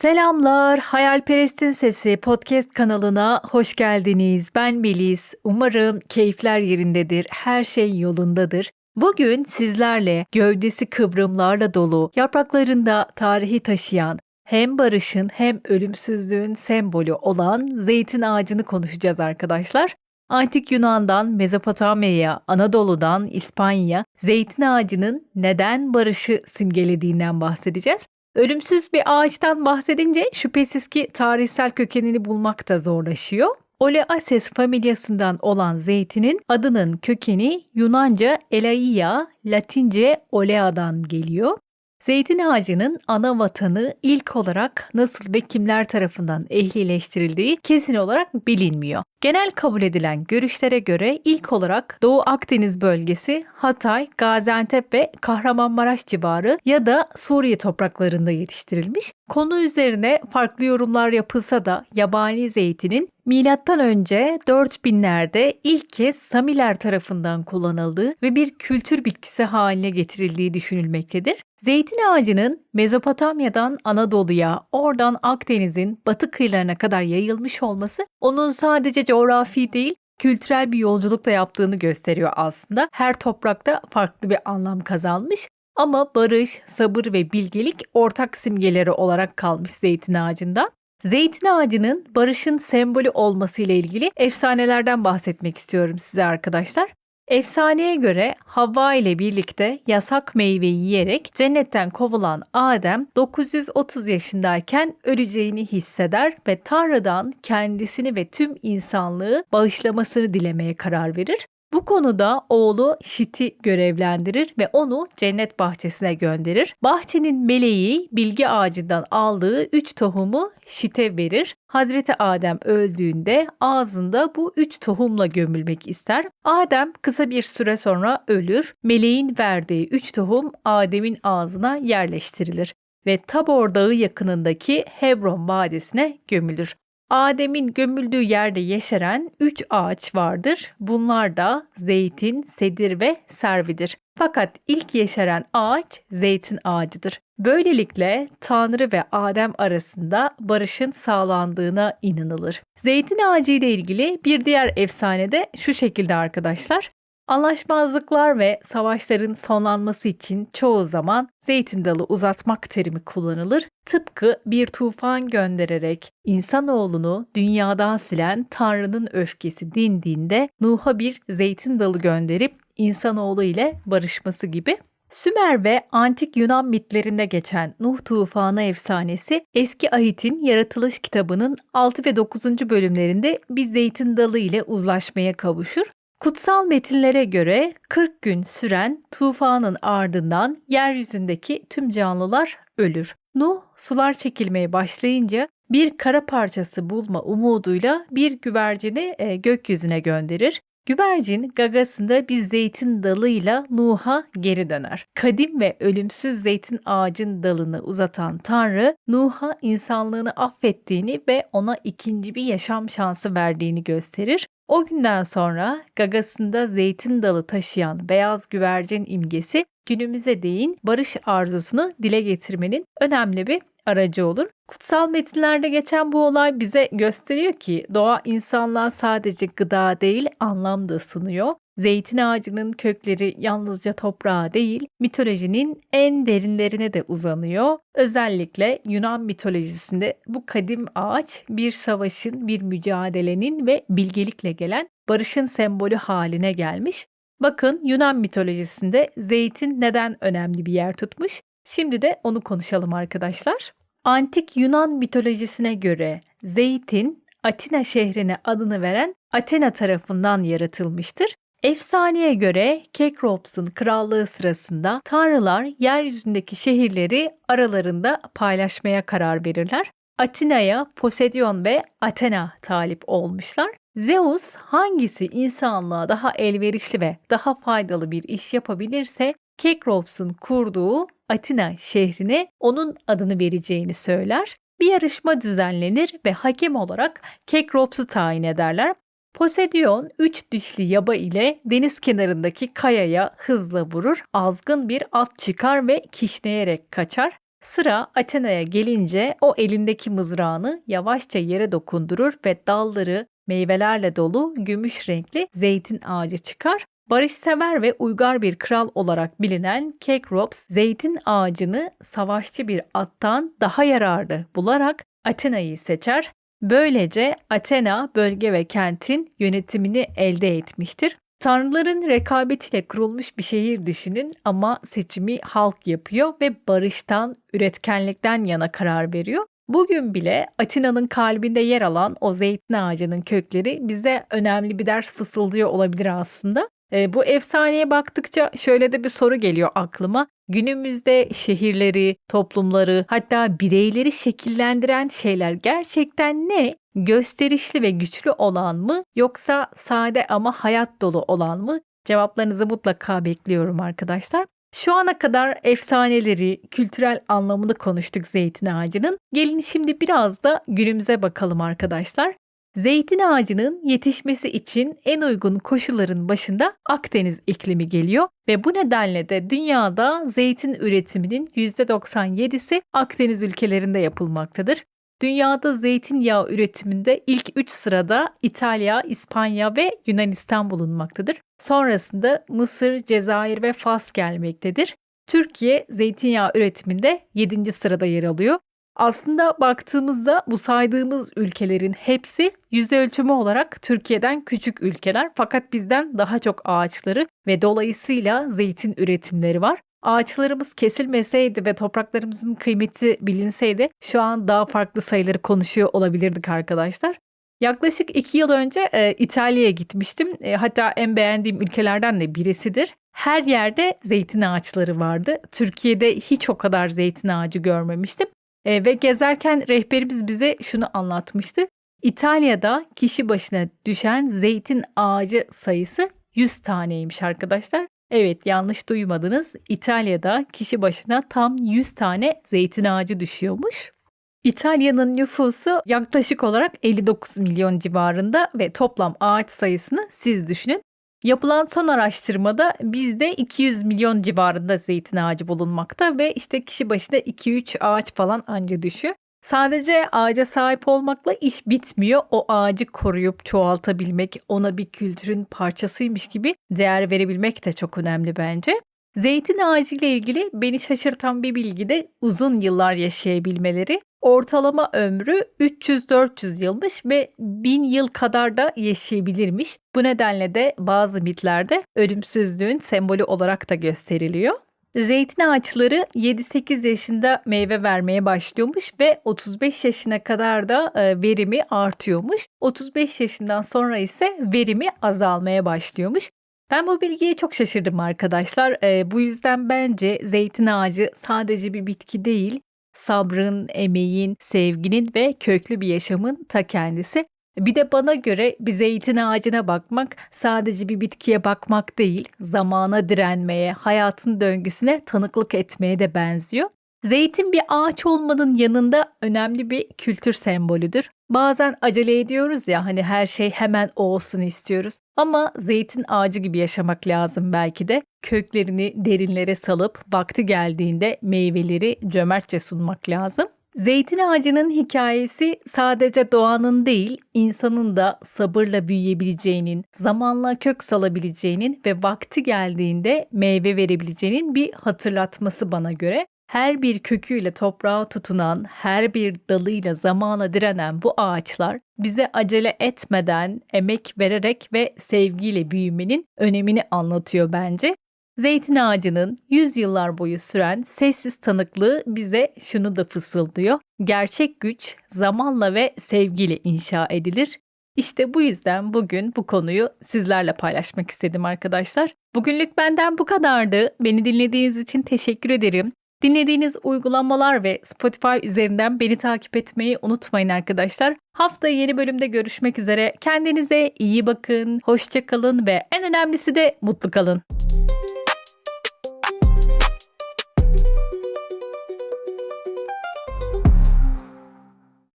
Selamlar, Hayalperest'in Sesi podcast kanalına hoş geldiniz. Ben Melis. Umarım keyifler yerindedir, her şey yolundadır. Bugün sizlerle gövdesi kıvrımlarla dolu, yapraklarında tarihi taşıyan, hem barışın hem ölümsüzlüğün sembolü olan zeytin ağacını konuşacağız arkadaşlar. Antik Yunan'dan Mezopotamya'ya, Anadolu'dan İspanya, zeytin ağacının neden barışı simgelediğinden bahsedeceğiz. Ölümsüz bir ağaçtan bahsedince şüphesiz ki tarihsel kökenini bulmak da zorlaşıyor. Oleases familyasından olan zeytinin adının kökeni Yunanca Elaia, Latince Olea'dan geliyor. Zeytin ağacının ana vatanı ilk olarak nasıl ve kimler tarafından ehlileştirildiği kesin olarak bilinmiyor. Genel kabul edilen görüşlere göre ilk olarak Doğu Akdeniz bölgesi, Hatay, Gaziantep ve Kahramanmaraş civarı ya da Suriye topraklarında yetiştirilmiş. Konu üzerine farklı yorumlar yapılsa da yabani zeytinin Milattan önce 4000'lerde ilk kez Samiler tarafından kullanıldığı ve bir kültür bitkisi haline getirildiği düşünülmektedir. Zeytin ağacının Mezopotamya'dan Anadolu'ya, oradan Akdeniz'in batı kıyılarına kadar yayılmış olması onun sadece coğrafi değil, kültürel bir yolculukla yaptığını gösteriyor aslında. Her toprakta farklı bir anlam kazanmış ama barış, sabır ve bilgelik ortak simgeleri olarak kalmış zeytin ağacında. Zeytin ağacının barışın sembolü olması ile ilgili efsanelerden bahsetmek istiyorum size arkadaşlar. Efsaneye göre Havva ile birlikte yasak meyveyi yiyerek cennetten kovulan Adem 930 yaşındayken öleceğini hisseder ve Tanrı'dan kendisini ve tüm insanlığı bağışlamasını dilemeye karar verir. Bu konuda oğlu Şit'i görevlendirir ve onu cennet bahçesine gönderir. Bahçenin meleği bilgi ağacından aldığı üç tohumu Şit'e verir. Hazreti Adem öldüğünde ağzında bu üç tohumla gömülmek ister. Adem kısa bir süre sonra ölür. Meleğin verdiği üç tohum Adem'in ağzına yerleştirilir ve Tabor Dağı yakınındaki Hebron Vadisi'ne gömülür. Adem'in gömüldüğü yerde yeşeren üç ağaç vardır. Bunlar da zeytin, sedir ve servidir. Fakat ilk yeşeren ağaç zeytin ağacıdır. Böylelikle Tanrı ve Adem arasında barışın sağlandığına inanılır. Zeytin ağacı ile ilgili bir diğer efsane de şu şekilde arkadaşlar. Anlaşmazlıklar ve savaşların sonlanması için çoğu zaman zeytin dalı uzatmak terimi kullanılır. Tıpkı bir tufan göndererek insanoğlunu dünyadan silen Tanrı'nın öfkesi dindiğinde Nuh'a bir zeytin dalı gönderip insanoğlu ile barışması gibi. Sümer ve antik Yunan mitlerinde geçen Nuh tufanı efsanesi eski Ahit'in yaratılış kitabının 6 ve 9. bölümlerinde bir zeytin dalı ile uzlaşmaya kavuşur. Kutsal metinlere göre 40 gün süren tufanın ardından yeryüzündeki tüm canlılar ölür. Nuh sular çekilmeye başlayınca bir kara parçası bulma umuduyla bir güvercini e, gökyüzüne gönderir. Güvercin gagasında bir zeytin dalıyla Nuh'a geri döner. Kadim ve ölümsüz zeytin ağacın dalını uzatan Tanrı, Nuh'a insanlığını affettiğini ve ona ikinci bir yaşam şansı verdiğini gösterir. O günden sonra gagasında zeytin dalı taşıyan beyaz güvercin imgesi günümüze değin barış arzusunu dile getirmenin önemli bir aracı olur. Kutsal metinlerde geçen bu olay bize gösteriyor ki doğa insanlığa sadece gıda değil anlam da sunuyor. Zeytin ağacının kökleri yalnızca toprağa değil, mitolojinin en derinlerine de uzanıyor. Özellikle Yunan mitolojisinde bu kadim ağaç bir savaşın, bir mücadelenin ve bilgelikle gelen barışın sembolü haline gelmiş. Bakın Yunan mitolojisinde zeytin neden önemli bir yer tutmuş? Şimdi de onu konuşalım arkadaşlar. Antik Yunan mitolojisine göre zeytin Atina şehrine adını veren Athena tarafından yaratılmıştır. Efsaneye göre Kekrops'un krallığı sırasında tanrılar yeryüzündeki şehirleri aralarında paylaşmaya karar verirler. Atina'ya Poseidon ve Athena talip olmuşlar. Zeus hangisi insanlığa daha elverişli ve daha faydalı bir iş yapabilirse Kekrops'un kurduğu Atina şehrine onun adını vereceğini söyler. Bir yarışma düzenlenir ve hakem olarak Kekrops'u tayin ederler. Poseidon üç dişli yaba ile deniz kenarındaki kayaya hızla vurur. Azgın bir at çıkar ve kişneyerek kaçar. Sıra Athena'ya gelince o elindeki mızrağını yavaşça yere dokundurur ve dalları meyvelerle dolu gümüş renkli zeytin ağacı çıkar. Barışsever ve uygar bir kral olarak bilinen Kekrops zeytin ağacını savaşçı bir attan daha yararlı bularak Athena'yı seçer. Böylece Athena bölge ve kentin yönetimini elde etmiştir. Tanrıların rekabetiyle kurulmuş bir şehir düşünün ama seçimi halk yapıyor ve barıştan, üretkenlikten yana karar veriyor. Bugün bile Atina'nın kalbinde yer alan o zeytin ağacının kökleri bize önemli bir ders fısıldıyor olabilir aslında. E, bu efsaneye baktıkça şöyle de bir soru geliyor aklıma. Günümüzde şehirleri, toplumları, hatta bireyleri şekillendiren şeyler gerçekten ne? Gösterişli ve güçlü olan mı yoksa sade ama hayat dolu olan mı? Cevaplarınızı mutlaka bekliyorum arkadaşlar. Şu ana kadar efsaneleri, kültürel anlamını konuştuk zeytin ağacının. Gelin şimdi biraz da günümüze bakalım arkadaşlar. Zeytin ağacının yetişmesi için en uygun koşulların başında Akdeniz iklimi geliyor ve bu nedenle de dünyada zeytin üretiminin %97'si Akdeniz ülkelerinde yapılmaktadır. Dünyada zeytinyağı üretiminde ilk 3 sırada İtalya, İspanya ve Yunanistan bulunmaktadır. Sonrasında Mısır, Cezayir ve Fas gelmektedir. Türkiye zeytinyağı üretiminde 7. sırada yer alıyor. Aslında baktığımızda bu saydığımız ülkelerin hepsi yüzde ölçümü olarak Türkiye'den küçük ülkeler fakat bizden daha çok ağaçları ve dolayısıyla zeytin üretimleri var. Ağaçlarımız kesilmeseydi ve topraklarımızın kıymeti bilinseydi şu an daha farklı sayıları konuşuyor olabilirdik arkadaşlar. Yaklaşık iki yıl önce e, İtalya'ya gitmiştim. E, hatta en beğendiğim ülkelerden de birisidir. Her yerde zeytin ağaçları vardı. Türkiye'de hiç o kadar zeytin ağacı görmemiştim. E, ve gezerken rehberimiz bize şunu anlatmıştı. İtalya'da kişi başına düşen zeytin ağacı sayısı 100 taneymiş arkadaşlar. Evet yanlış duymadınız. İtalya'da kişi başına tam 100 tane zeytin ağacı düşüyormuş. İtalya'nın nüfusu yaklaşık olarak 59 milyon civarında ve toplam ağaç sayısını siz düşünün. Yapılan son araştırmada bizde 200 milyon civarında zeytin ağacı bulunmakta ve işte kişi başına 2-3 ağaç falan anca düşüyor. Sadece ağaca sahip olmakla iş bitmiyor. O ağacı koruyup çoğaltabilmek, ona bir kültürün parçasıymış gibi değer verebilmek de çok önemli bence. Zeytin ağacı ile ilgili beni şaşırtan bir bilgi de uzun yıllar yaşayabilmeleri. Ortalama ömrü 300-400 yılmış ve 1000 yıl kadar da yaşayabilirmiş. Bu nedenle de bazı mitlerde ölümsüzlüğün sembolü olarak da gösteriliyor. Zeytin ağaçları 7-8 yaşında meyve vermeye başlıyormuş ve 35 yaşına kadar da e, verimi artıyormuş. 35 yaşından sonra ise verimi azalmaya başlıyormuş. Ben bu bilgiye çok şaşırdım arkadaşlar. E, bu yüzden bence zeytin ağacı sadece bir bitki değil, sabrın, emeğin, sevginin ve köklü bir yaşamın ta kendisi. Bir de bana göre bir zeytin ağacına bakmak sadece bir bitkiye bakmak değil, zamana direnmeye, hayatın döngüsüne tanıklık etmeye de benziyor. Zeytin bir ağaç olmanın yanında önemli bir kültür sembolüdür. Bazen acele ediyoruz ya hani her şey hemen olsun istiyoruz. Ama zeytin ağacı gibi yaşamak lazım belki de. Köklerini derinlere salıp vakti geldiğinde meyveleri cömertçe sunmak lazım. Zeytin ağacının hikayesi sadece doğanın değil, insanın da sabırla büyüyebileceğinin, zamanla kök salabileceğinin ve vakti geldiğinde meyve verebileceğinin bir hatırlatması bana göre. Her bir köküyle toprağa tutunan, her bir dalıyla zamana direnen bu ağaçlar bize acele etmeden, emek vererek ve sevgiyle büyümenin önemini anlatıyor bence. Zeytin ağacının 100 yıllar boyu süren sessiz tanıklığı bize şunu da fısıldıyor. Gerçek güç zamanla ve sevgiyle inşa edilir. İşte bu yüzden bugün bu konuyu sizlerle paylaşmak istedim arkadaşlar. Bugünlük benden bu kadardı. Beni dinlediğiniz için teşekkür ederim. Dinlediğiniz uygulamalar ve Spotify üzerinden beni takip etmeyi unutmayın arkadaşlar. Haftaya yeni bölümde görüşmek üzere. Kendinize iyi bakın, hoşça kalın ve en önemlisi de mutlu kalın.